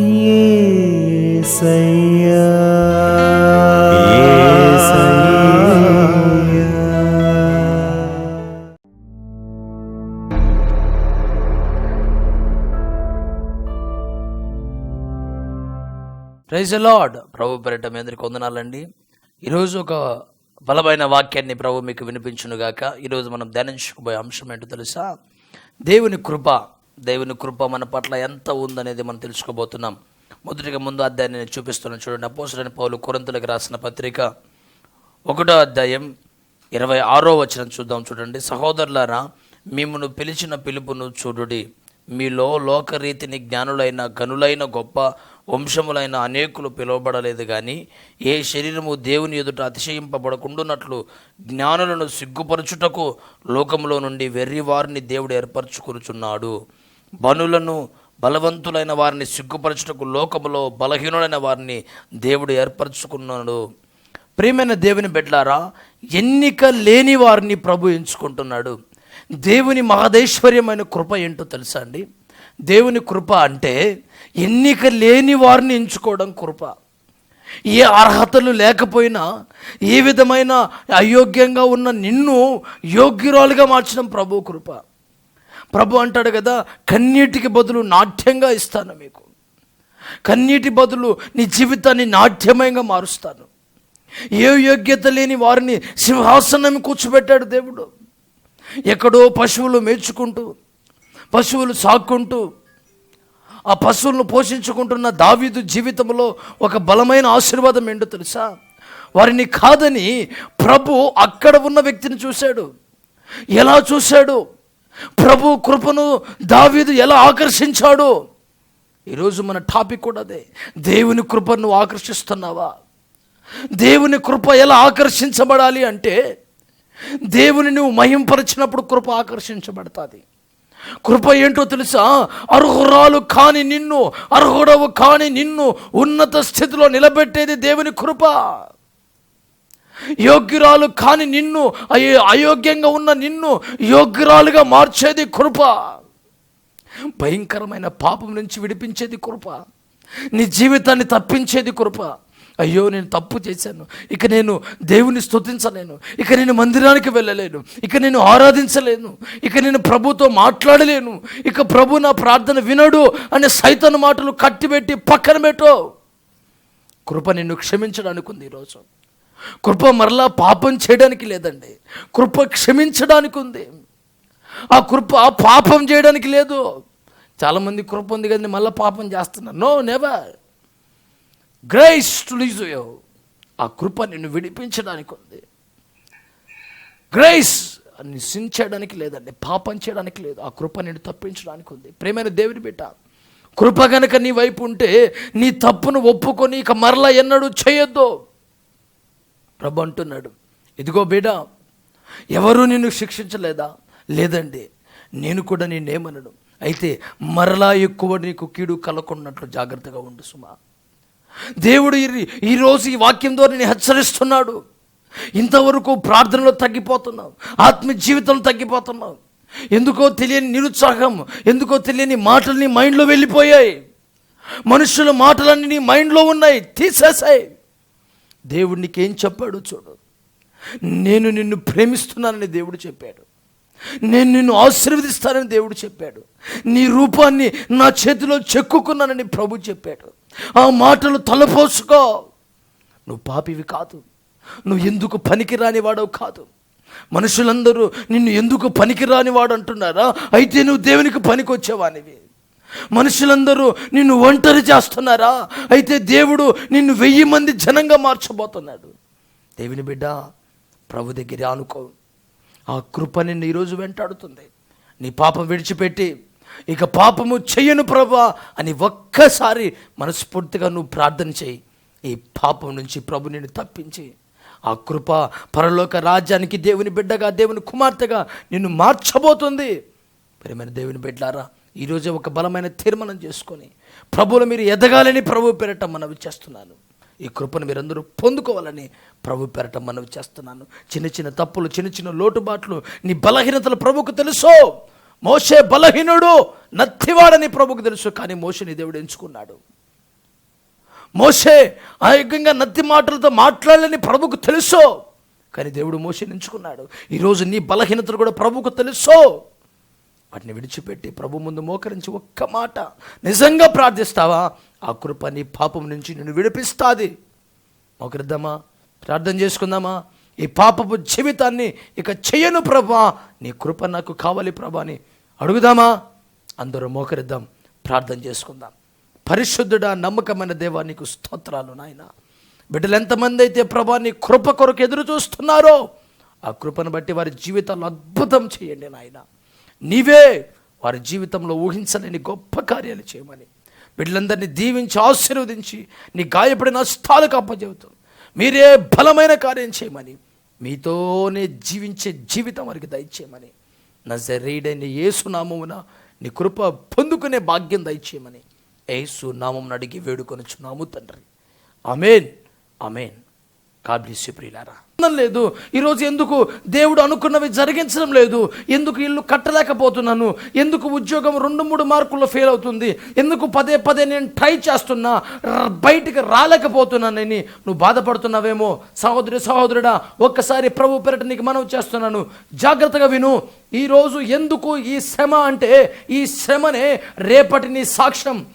యేసయ్యా యేసయ్యా praise lord. ప్రభు పేరిట మీ అందరికి వందనాలండి. ఈరోజు ఒక బలమైన వాక్యాన్ని ప్రభు మీకు వినిపించునుగాక. ఈరోజు మనం ధ్యానించుకుపోయే అంశం ఏంటో తెలుసా? దేవుని కృప. దేవుని కృప మన పట్ల ఎంత ఉందనేది మనం తెలుసుకోబోతున్నాం. మొదటిగా ముందు అధ్యాయాన్ని నేను చూపిస్తున్నాను చూడండి. అపోసరని పౌలు కొరంతులకు రాసిన పత్రిక ఒకటో అధ్యాయం ఇరవై ఆరో వచనం చూద్దాం చూడండి. సహోదరులారా మిమ్మను పిలిచిన పిలుపును చూడుడి. మీలో లోకరీతిని జ్ఞానులైన గనులైన గొప్ప వంశములైన అనేకులు పిలువబడలేదు కానీ ఏ శరీరము దేవుని ఎదుట అతిశయింపబడకుండునట్లు జ్ఞానులను సిగ్గుపరచుటకు లోకంలో నుండి వెర్రి వారిని దేవుడు ఏర్పరచుకొనుచున్నాడు. బనులను బలవంతులైన వారిని సిగ్గుపరచుటకు లోకములో బలహీనుడైన వారిని దేవుడు ఏర్పరచుకున్నాడు. ప్రియమైన దేవుని బిడ్డలారా ఎన్నిక లేని వారిని ప్రభు ఎంచుకుంటున్నాడు. దేవుని మహదైశ్వర్యమైన కృప ఏంటో తెలుసా అండి? దేవుని కృప అంటే ఎన్నిక లేని వారిని ఎంచుకోవడం కృప. ఏ అర్హతలు లేకపోయినా ఏ విధమైన అయోగ్యంగా ఉన్న నిన్ను యోగ్యురాలుగా మార్చడం ప్రభు కృప. ప్రభు అంటాడు కదా కన్నీటికి బదులు నాట్యంగా ఇస్తాను మీకు. కన్నీటి బదులు నీ జీవితాన్ని నాట్యమయంగా మారుస్తాను. ఏ యోగ్యత లేని వారిని సింహాసనం కూర్చోబెట్టాడు దేవుడు. ఎక్కడో పశువులు మేర్చుకుంటూ పశువులు సాక్కుంటూ ఆ పశువులను పోషించుకుంటున్న దావీదు జీవితంలో ఒక బలమైన ఆశీర్వాదం ఏంటో తెలుసా? వారిని కాదని ప్రభు అక్కడ ఉన్న వ్యక్తిని చూశాడు. ఎలా చూశాడు? ప్రభు కృపను దావీదు ఎలా ఆకర్షించాడు? ఈరోజు మన టాపిక్ కూడా అదే. దేవుని కృపను నువ్వు ఆకర్షిస్తున్నావా? దేవుని కృప ఎలా ఆకర్షించబడాలి అంటే దేవుని నువ్వు మహింపరిచినప్పుడు కృప ఆకర్షించబడుతుంది. కృప ఏంటో తెలుసా? అర్హురాలు కాని నిన్ను అర్హుడవు కాని నిన్ను ఉన్నత స్థితిలో నిలబెట్టేది దేవుని కృప. యోగ్యురాలు కాని నిన్ను అయో అయోగ్యంగా ఉన్న నిన్ను యోగ్యురాలుగా మార్చేది కృప. భయంకరమైన పాపం నుంచి విడిపించేది కృప. నీ జీవితాన్ని తప్పించేది కృప. అయ్యో నేను తప్పు చేశాను. ఇక నేను దేవుని స్తుతించలేను. ఇక నేను మందిరానికి వెళ్ళలేను. ఇక నేను ఆరాధించలేను. ఇక నేను ప్రభుతో మాట్లాడలేను. ఇక ప్రభు నా ప్రార్థన వినడు అనే సైతన్ మాటలు కట్టిపెట్టి పక్కన పెట్టో. కృప నిన్ను క్షమించడానికి ఉంది ఈరోజు. కృప మరలా పాపం చేయడానికి లేదండి. కృప క్షమించడానికి ఉంది. ఆ కృప పాపం చేయడానికి లేదు. చాలామంది కృప ఉంది కదండి మళ్ళీ పాపం చేస్తున్నారు. No never grace to lease ఆ కృప నిన్ను విడిపించడానికి ఉంది. గ్రేస్ నిశించడానికి లేదండి పాపం చేయడానికి లేదు. ఆ కృప నిన్ను తప్పించడానికి ఉంది. ప్రేమైన దేవుని బిడ్డ కృప గనక నీ వైపు ఉంటే నీ తప్పును ఒప్పుకొని ఇక మరలా ఎన్నడూ చేయొద్దు. ప్రభు అంటున్నాడు ఇదిగో బిడ్డ ఎవరు నిన్ను శిక్షించలేదా? లేదండి నేను కూడా నేనేమనడు అయితే మరలా ఎక్కువ నీకు కీడు కలకున్నట్లు జాగ్రత్తగా ఉండు సుమా. దేవుడు ఈ- ఈరోజు ఈ వాక్యం ద్వారా నేను హెచ్చరిస్తున్నాడు. ఇంతవరకు ప్రార్థనలో తగ్గిపోతున్నావు ఆత్మ జీవితంలో తగ్గిపోతున్నావు. ఎందుకో తెలియని నిరుత్సాహం ఎందుకో తెలియని మాటలు నీ మైండ్లో వెళ్ళిపోయాయి. మనుషుల మాటలన్నీ నీ మైండ్లో ఉన్నాయి తీసేసాయి. దేవుడు నీకేం చెప్పాడు చూడు. నేను నిన్ను ప్రేమిస్తున్నానని దేవుడు చెప్పాడు. నేను నిన్ను ఆశీర్వదిస్తానని దేవుడు చెప్పాడు. నీ రూపాన్ని నా చేతిలో చెక్కుకున్నానని ప్రభు చెప్పాడు. ఆ మాటలు తలపోసుకో. నువ్వు పాపివి కాదు. నువ్వు ఎందుకు పనికిరాని వాడవు కాదు. మనుషులందరూ నిన్ను ఎందుకు పనికిరాని వాడు అంటున్నారా? అయితే నువ్వు దేవునికి పనికొచ్చేవానివి. మనుషులందరూ నిన్ను ఒంటరి చేస్తున్నారా? అయితే దేవుడు నిన్ను వెయ్యి మంది జనంగా మార్చబోతున్నాడు. దేవుని బిడ్డ ప్రభు దగ్గర ఆనుకో. ఆ కృప నిన్ను ఈరోజు వెంటాడుతుంది. నీ పాపం విడిచిపెట్టి ఇక పాపము చెయ్యను ప్రభా అని ఒక్కసారి మనస్ఫూర్తిగా నువ్వు ప్రార్థన చేయి. ఈ పాపం నుంచి ప్రభు నిన్ను తప్పించి ఆ కృప పరలోక రాజ్యానికి దేవుని బిడ్డగా దేవుని కుమార్తెగా నిన్ను మార్చబోతుంది. ప్రేమైన దేవుని బిడ్డారా ఈరోజు ఒక బలమైన తీర్మానం చేసుకొని ప్రభువులు మీరు ఎదగాలని ప్రభు పేరట మనవి చేస్తున్నాను. ఈ కృపను మీరందరూ పొందుకోవాలని ప్రభు పేరట మనవి చేస్తున్నాను. చిన్న చిన్న తప్పులు చిన్న చిన్న లోటుబాట్లు నీ బలహీనతలు ప్రభుకు తెలుసు. మోసే బలహీనుడు నత్తివాడని ప్రభుకు తెలుసు కానీ మోసని దేవుడు ఎంచుకున్నాడు. మోసే ఆయోగ్యంగా నత్తి మాటలతో మాట్లాడాలని ప్రభుకు తెలుసో కానీ దేవుడు మోసని ఎంచుకున్నాడు. ఈరోజు నీ బలహీనతలు కూడా ప్రభుకు తెలుసో. వాటిని విడిచిపెట్టి ప్రభు ముందు మోకరించి ఒక్క మాట నిజంగా ప్రార్థిస్తావా? ఆ కృప నీ పాపం నుంచి నిన్ను విడిపిస్తాది. మోకరిద్దామా? ప్రార్థన చేసుకుందామా? ఈ పాపపు జీవితాన్ని ఇక చెయ్యను ప్రభా. నీ కృప నాకు కావాలి ప్రభా అని అడుగుదామా? అందరూ మోకరిద్దాం ప్రార్థన చేసుకుందాం. పరిశుద్ధుడా నమ్మకమైన దేవా నీకు స్తోత్రాలు నాయన. బిడ్డలు ఎంతమంది అయితే ప్రభా నీ కృప కొరకు ఎదురు చూస్తున్నారో ఆ కృపను బట్టి వారి జీవితాల్లో అద్భుతం చేయండి నాయన. నీవే వారి జీవితంలో ఊహించలేని గొప్ప కార్యాలు చేయమని. వీళ్ళందరినీ దీవించి ఆశీర్వదించి నీ గాయపడిన నష్టాలకు అప్పచెబుతాం మీరే బలమైన కార్యం చేయమని మీతోనే జీవించే జీవితం వారికి దయచేయమని. నజరీడైన ఏసునామమున నీ కృప పొందుకునే భాగ్యం దయచేయమని. యేసు నామం అడిగి వేడుకొనుచున్నాము తండ్రి. అమేన్ అమేన్ కాబ్లిసి ప్రియులారా లేదు. ఈరోజు ఎందుకు దేవుడు అనుకున్నవి జరిగించడం లేదు? ఎందుకు ఇల్లు కట్టలేకపోతున్నాను? ఎందుకు ఉద్యోగం రెండు మూడు మార్కుల్లో ఫెయిల్ అవుతుంది? ఎందుకు పదే పదే నేను ట్రై చేస్తున్నా? బయటికి రాలేకపోతున్నానని నువ్వు బాధపడుతున్నావేమో? సహోదరి సహోదరుడా ఒక్కసారి ప్రభు పెరట నీకు మనవి చేస్తున్నాను. జాగ్రత్తగా విను. ఈరోజు ఎందుకు ఈ శ్రమ అంటే ఈ శ్రమనే రేపటి నీ సాక్ష్యం.